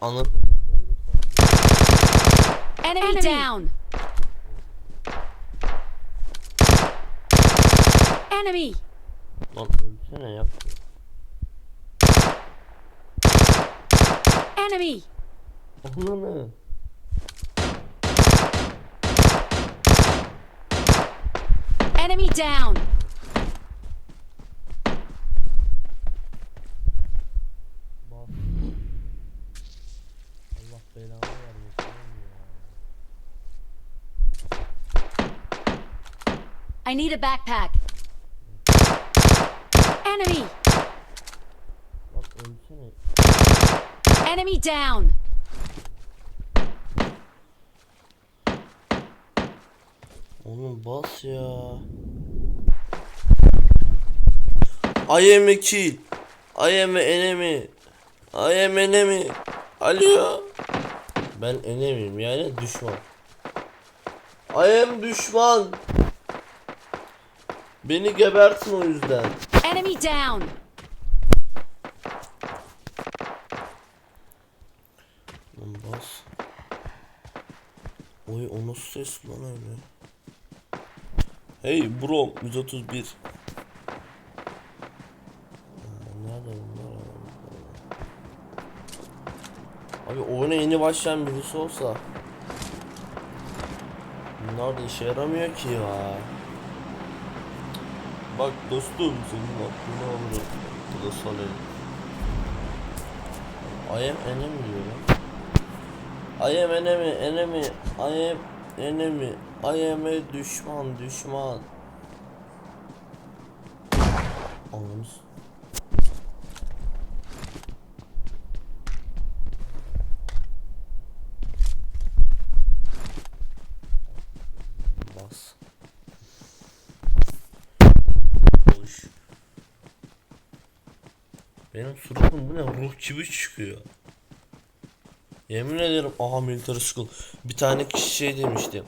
Anladım. Enemy, down. Enemy. Lan ölsene ya. Enemy. Ananı. Enemy down. Bak. Allah belanı vermesin. I need a backpack. Enemy. Bak ölsene. Enemy down. Oğlum bas ya. I am a kill. I am a enemy. I am enemy. Alo. Ben enemiyim yani düşman. I am düşman. Beni gebertin o yüzden. Enemy down. Lan bas. Oy o nasıl ses lan öyle? Hey bro 131. Aa, Nerede bunlar? Abi oyuna yeni başlayan birisi olsa Bunlar da işe yaramıyor ki ya Bak dostum senin aklını alırım Bu da salayım I am enemy diyor lan I am enemy, enemy, I am enemy, I am a düşman, düşman. Anladınız? Bas. Boş. Benim suratım bu ne? Ruh gibi çıkıyor. Yemin ederim aha military school. Bir tane kişi şey demişti.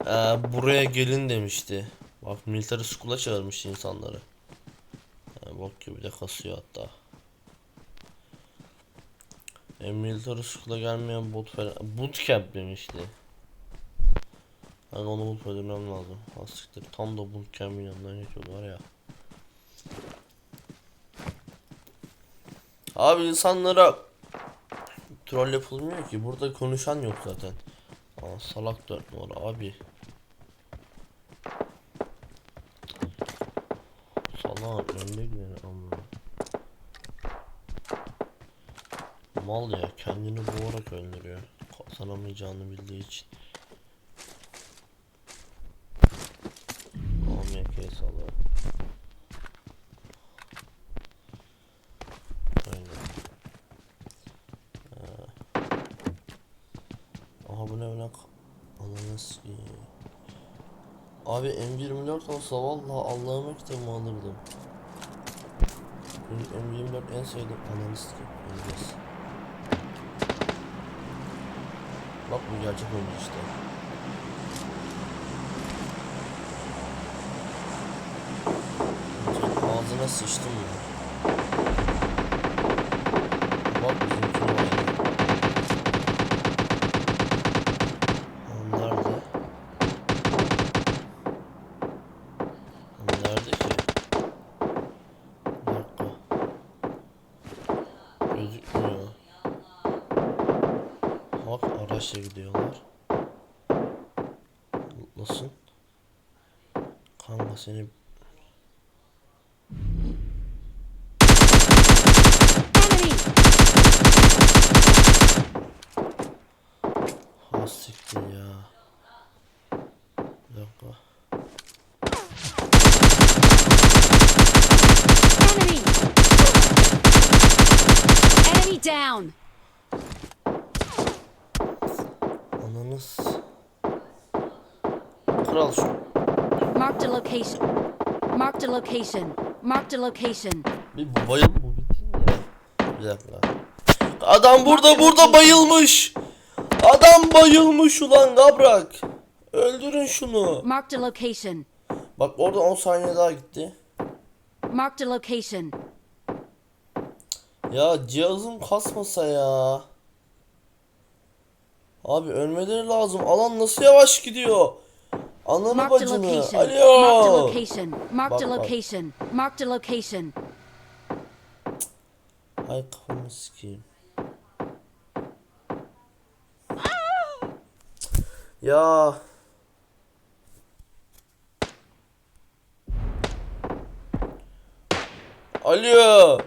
Ee, buraya gelin demişti. Bak military school'a çağırmış insanları. Yani bok gibi de kasıyor hatta. E, military school'a gelmeyen bot falan. Bootcamp demişti. Yani onu bulup öldürmem lazım. Asiktir. Tam da bootcamp'in yanından geçiyorlar ya. Abi insanlara troll yapılmıyor ki. Burada konuşan yok zaten. Aa, salak dört numara abi. Salak önde gideni amma. Mal ya kendini boğarak öldürüyor. Kazanamayacağını bildiği için. AMK salak. Aynen. Aha bu ne lan? Ananı sikeyim. Abi M24 olsa vallahi Allah'ıma kitabımı alırdım. Benim M24 en sevdiğim sikeyim. Öleceğiz. Bak bu gerçek oyuncu işte. Ağzına sıçtım ya. Araçla gidiyorlar. Mutlusun. Kanka seni Enemy. ha siktir ya. Bir dakika. Enemy. Enemy down. Ananız. Kral şu. Marked a location. Marked a location. Marked a location. Bir bu bayıl bu ya. Bir dakika. Adam burada burada bayılmış. Adam bayılmış ulan gabrak. Öldürün şunu. Marked a location. Bak orada 10 saniye daha gitti. Marked a location. Ya cihazım kasmasa ya. Abi ölmeleri lazım. Alan nasıl yavaş gidiyor? Ananı Marked a bacını. location. Marked a Alo. location. Marked a Bak, bak. location. Marked a location. Ay kafamı sikeyim. Ya. Alo.